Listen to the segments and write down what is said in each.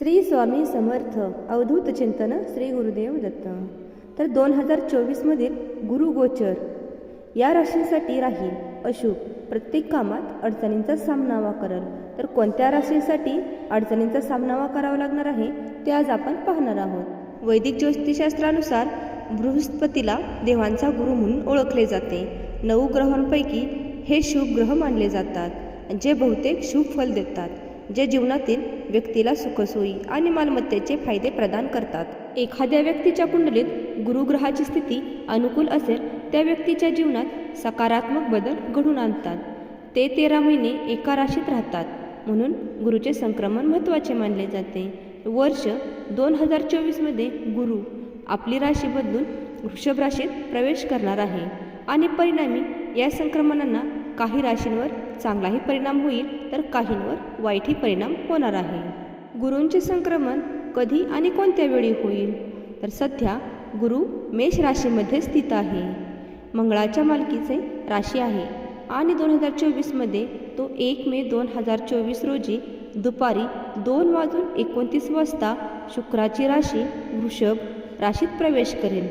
श्री स्वामी समर्थ अवधूत चिंतन श्री गुरुदेव दत्त. तर दोन हजार चोवीसमधील गुरुगोचर या राशींसाठी राहील अशुभ प्रत्येक कामात अडचणींचा सामनावा करल. तर कोणत्या राशींसाठी अडचणींचा सामनावा करावा लागणार आहे ते आज आपण पाहणार आहोत. वैदिक ज्योतिषशास्त्रानुसार बृहस्पतीला देवांचा गुरु म्हणून ओळखले जाते. नऊ ग्रहांपैकी हे शुभ ग्रह मानले जातात जे बहुतेक शुभ फल देतात. जे जीवनातील व्यक्तीला सुखसोयी आणि मालमत्तेचे फायदे प्रदान करतात. एखाद्या व्यक्तीच्या कुंडलीत गुरुग्रहाची स्थिती अनुकूल असेल त्या व्यक्तीच्या जीवनात सकारात्मक बदल घडून आणतात. ते तेरा महिने एका राशीत राहतात म्हणून गुरुचे संक्रमण महत्त्वाचे मानले जाते. वर्ष दोन हजार चोवीसमध्ये गुरु आपली राशी बदलून वृषभ राशीत प्रवेश करणार आहे आणि परिणामी या संक्रमणांना काही राशींवर चांगलाही परिणाम होईल तर काहींवर वाईटही परिणाम होणार आहे. गुरूंचे संक्रमण कधी आणि कोणत्या वेळी होईल? तर सध्या गुरु मेष राशीमध्ये स्थित आहे. मंगळाच्या मालकीचे राशी आहे आणि दोन हजार चोवीसमध्ये तो एक मे दोन हजार चोवीस रोजी दुपारी दोन वाजून एकोणतीस वाजता शुक्राची राशी वृषभ राशीत प्रवेश करेल.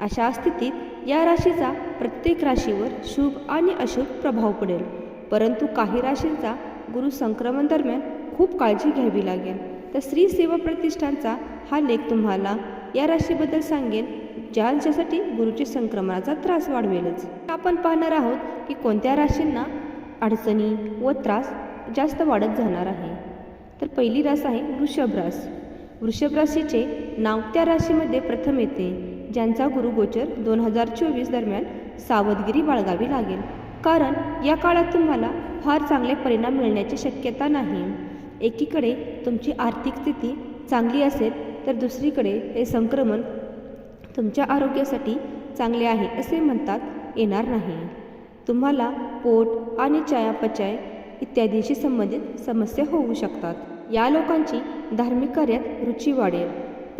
अशा स्थितीत या राशीचा प्रत्येक राशीवर शुभ आणि अशुभ प्रभाव पडेल. परंतु काही राशींचा गुरु संक्रमण दरम्यान खूप काळजी घ्यावी लागेल. तर श्री सेवा प्रतिष्ठानचा हा लेख तुम्हाला या राशीबद्दल सांगेल ज्यांच्यासाठी गुरुची संक्रमणाचा त्रास वाढवेलच. आपण पाहणार आहोत की कोणत्या राशींना अडचणी व त्रास जास्त वाढत जाणार आहे. तर पहिली रास आहे वृषभ रास. वृषभ राशीचे नाव त्या राशीमध्ये प्रथम येते. ज्यांचा गुरुगोचर दोन हजार चोवीस दरम्यान सावधगिरी बाळगावी लागेल. कारण या काळात तुम्हाला फार चांगले परिणाम मिळण्याची शक्यता नाही. एकीकडे तुमची आर्थिक स्थिती चांगली असेल तर दुसरीकडे हे संक्रमण तुमच्या आरोग्यासाठी चांगले आहे असे म्हणतात येणार नाही. तुम्हाला पोट आणि चयापचय इत्यादीशी संबंधित समस्या होऊ शकतात. या लोकांची धार्मिक कार्यात रुची वाढेल.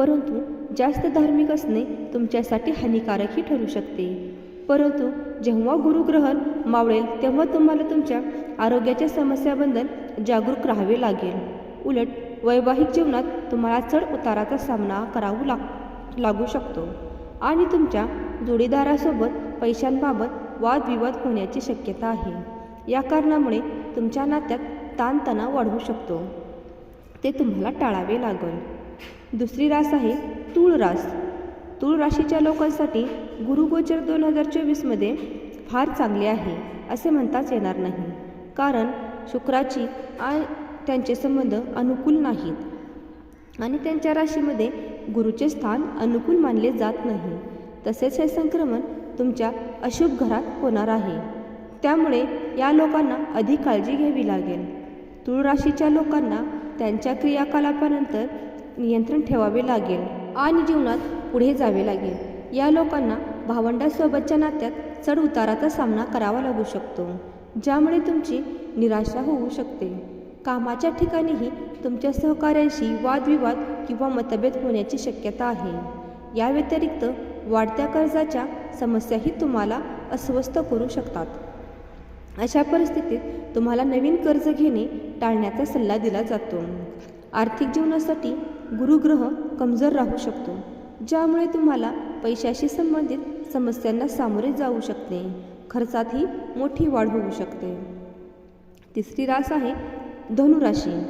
परंतु जास्त धार्मिक असणे तुमच्यासाठी हानिकारकही ठरू शकते. परंतु जेव्हा गुरुग्रहण मावळेल तेव्हा तुम्हाला तुमच्या आरोग्याच्या समस्याबद्दल जागरूक राहावे लागेल. उलट वैवाहिक जीवनात तुम्हाला चढ उताराचा सामना करावा लाग लागू शकतो. आणि तुमच्या जोडीदारासोबत पैशांबाबत वादविवाद होण्याची शक्यता आहे. या कारणामुळे तुमच्या नात्यात ताणतणाव वाढवू शकतो. ते तुम्हाला टाळावे लागेल. दुसरी रास आहे तूळ रास. तूळ राशीच्या लोकांसाठी गुरुगोचर दोन हजार चोवीसमध्ये फार चांगले आहे असे म्हणताच येणार नाही. कारण शुक्राची आणि त्यांचे संबंध अनुकूल नाहीत आणि त्यांच्या राशीमध्ये गुरुचे स्थान अनुकूल मानले जात नाही. तसेच हे संक्रमण तुमच्या अशुभ घरात होणार आहे. त्यामुळे या लोकांना अधिक काळजी घ्यावी लागेल. तूळ राशीच्या लोकांना त्यांच्या क्रियाकलापानंतर नियंत्रण ठेवावे लागेल आणि जीवनात पुढे जावे लागेल. या लोकांना भावंडासोबतच्या नात्यात चढ उताराचा सामना करावा लागू शकतो ज्यामुळे तुमची निराशा होऊ शकते. कामाच्या ठिकाणीही तुमच्या सहकाऱ्यांशी वादविवाद किंवा मतभेद होण्याची शक्यता आहे. या व्यतिरिक्त वाढत्या कर्जाच्या समस्याही तुम्हाला अस्वस्थ करू शकतात. अशा परिस्थितीत तुम्हाला नवीन कर्ज घेणे टाळण्याचा सल्ला दिला जातो. आर्थिक जीवनासाठी गुरुग्रह कमजोर राहू शकतो ज्यामुळे तुम्हाला पैशाशी संबंधित समस्यांना सामोरे जाऊ शकते. खर्चातही मोठी वाढ होऊ शकते. तिसरी रास आहे धनुराशी.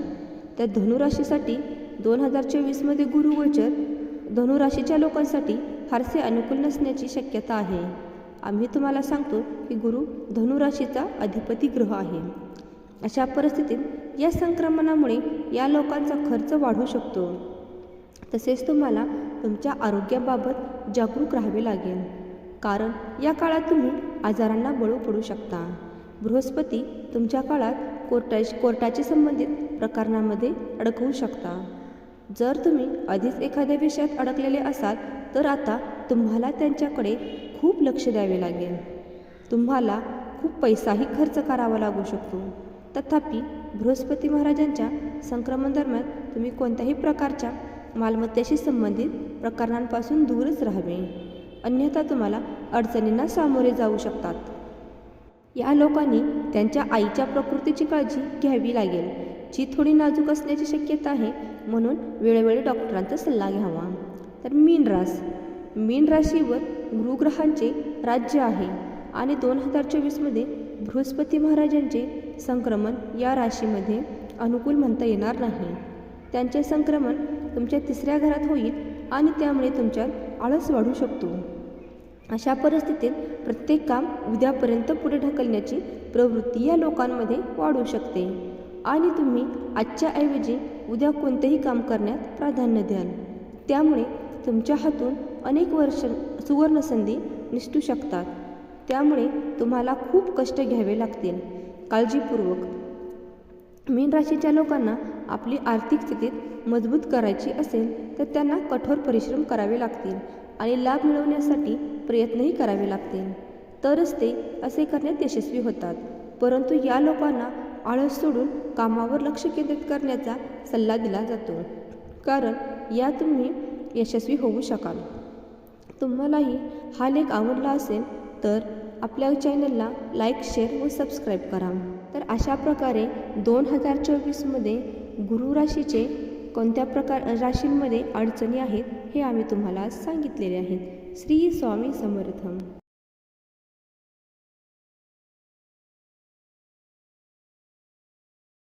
तर धनुराशीसाठी दोन हजार चोवीसमध्ये गुरुगोचर धनुराशीच्या लोकांसाठी फारसे अनुकूल नसण्याची शक्यता आहे. आम्ही तुम्हाला सांगतो की गुरु धनुराशीचा अधिपती ग्रह आहे. अशा परिस्थितीत या संक्रमणामुळे या लोकांचा खर्च वाढू शकतो. तसेच तुम्हाला तुमच्या आरोग्याबाबत जागरूक राहावे लागेल. कारण या काळात तुम्ही आजारांना बळू पडू शकता. बृहस्पती तुमच्या काळात कोर्टाशी कोर्टाशी संबंधित प्रकरणांमध्ये अडकवू शकता. जर तुम्ही आधीच एखाद्या विषयात अडकलेले असाल तर आता तुम्हाला त्यांच्याकडे खूप लक्ष द्यावे लागेल. तुम्हाला खूप पैसाही खर्च करावा लागू शकतो. तथापि बृहस्पती महाराजांच्या संक्रमण दरम्यान तुम्ही कोणत्याही प्रकारच्या मालमत्तेशी संबंधित प्रकरणांपासून दूरच राहावे. अन्यथा तुम्हाला अडचणींना सामोरे जाऊ शकतात. या लोकांनी त्यांच्या आईच्या प्रकृतीची काळजी घ्यावी लागेल जी थोडी नाजूक असण्याची शक्यता आहे म्हणून वेळोवेळी डॉक्टरांचा सल्ला घ्यावा. तर मीन रास. मीन राशीवर गुरुग्रहांचे राज्य आहे आणि दोन हजार चोवीसमध्ये बृहस्पती महाराजांचे संक्रमण या राशीमध्ये अनुकूल म्हणता येणार नाही. त्यांचे संक्रमण तुमच्या तिसऱ्या घरात होईल आणि त्यामुळे तुमच्यात आळस वाढू शकतो. अशा परिस्थितीत प्रत्येक काम उद्यापर्यंत पुढे ढकलण्याची प्रवृत्ती या लोकांमध्ये वाढू शकते. आणि तुम्ही आजच्या ऐवजी उद्या कोणतेही काम करण्यात प्राधान्य द्याल. त्यामुळे तुमच्या हातून अनेक वर्ष सुवर्णसंधी निसटू शकतात. त्यामुळे तुम्हाला खूप कष्ट घ्यावे लागतील. काळजीपूर्वक मीन राशीच्या लोकांना आपली आर्थिक स्थितीत मजबूत करायची असेल तर त्यांना कठोर परिश्रम करावे लागतील आणि लाभ मिळवण्यासाठी प्रयत्नही करावे लागतील. तरच ते असे करण्यात यशस्वी होतात. परंतु या लोकांना आळस सोडून कामावर लक्ष केंद्रित करण्याचा सल्ला दिला जातो. कारण या तुम्ही यशस्वी होऊ शकाल. तुम्हालाही हा लेख आवडला असेल तर आपल्या चॅनलला लाईक शेअर व सबस्क्राईब करा. तर अशा प्रकारे दोन हजार चोवीसमध्ये गुरु राशीचे कोणत्या प्रकार राशींमध्ये अडचणी आहेत हे आम्ही तुम्हाला सांगितलेले आहेत. श्री स्वामी समर्थम